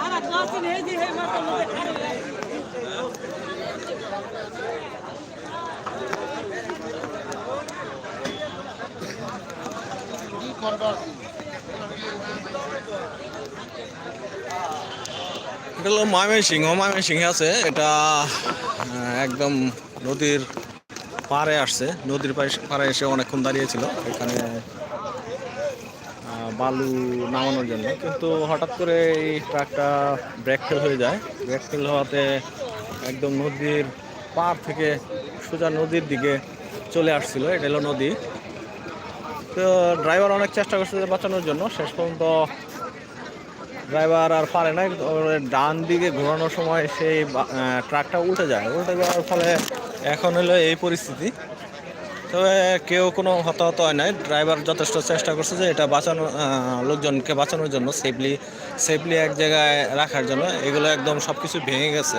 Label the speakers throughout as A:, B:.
A: Ana kalsın hedi he makamı
B: এটা হলো ময়মনসিংহ, ময়মনসিংহে আছে। এটা একদম নদীর পাড়ে আসছে। নদীর পাড়ে এসে অনেকক্ষণ দাঁড়িয়েছিল। এখানে বালু নামানোর জন্য। কিন্তু হঠাৎ করে এই ট্রাকটা ব্রেক ফেল হয়ে যায়। ব্রেক ফেল হওয়াতে একদম নদীর পাড় থেকে সোজা নদীর দিকে চলে আসছিল। এটা হলো নদী। তো ড্রাইভার অনেক চেষ্টা করছে বাঁচানোর জন্য। শেষ পর্যন্ত ড্রাইভার আর পারে না ডান দিকে ঘোরানোর সময় সেই ট্রাকটা উল্টে যায়। উল্টে যাওয়ার ফলে এখন হলো এই পরিস্থিতি। তবে কেউ কোনো হতাহত হয় নাই। ড্রাইভার যথেষ্ট চেষ্টা করছে যে এটা বাঁচানো লোকজনকে বাঁচানোর জন্য। সেফলি সেফলি এক জায়গায় রাখার জন্য। এগুলো একদম সব কিছু ভেঙে গেছে।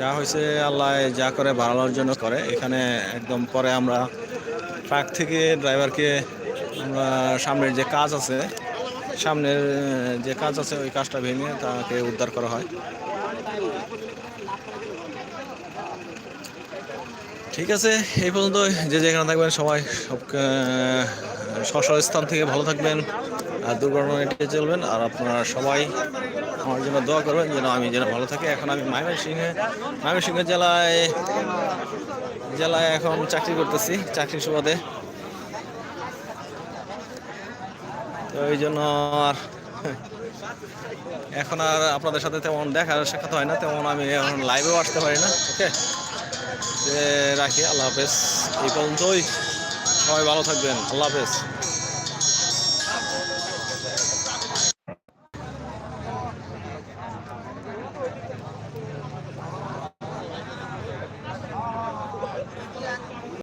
B: যা হয়েছে আল্লাহ যা করে বাড়ানোর জন্য করে। এখানে একদম পরে আমরা ট্রাক থেকে ড্রাইভারকে আমরা সামনের যে কাজ আছে, সামনের যে কাজ আছে ওই কাজটা ভেঙে তাকে উদ্ধার করা হয়। ঠিক আছে, এই পর্যন্ত যে যেখানে থাকবেন সবাই সব স্থান থেকে ভালো থাকবেন। দুর্ঘটনা এড়িয়ে চলবেন আর আপনারা সবাই আমার জন্য দোয়া করবেন যেন আমি যেন ভালো থাকি। এখন আমি ময়মনসিংহে, ময়মনসিংহ জেলায় জেলায় এখন চাকরি করতেছি চাকরি সুবাদে। তো এই জন্য আর এখন আর আপনাদের সাথে তেমন দেখা সাক্ষাৎ হয় না, তেমন আমি এখন লাইভেও আসতে পারি না ওকে রাখি, আল্লাহ হাফেজ। এই পর্যন্তই। সবাই ভালো থাকবেন, আল্লাহ হাফেজ।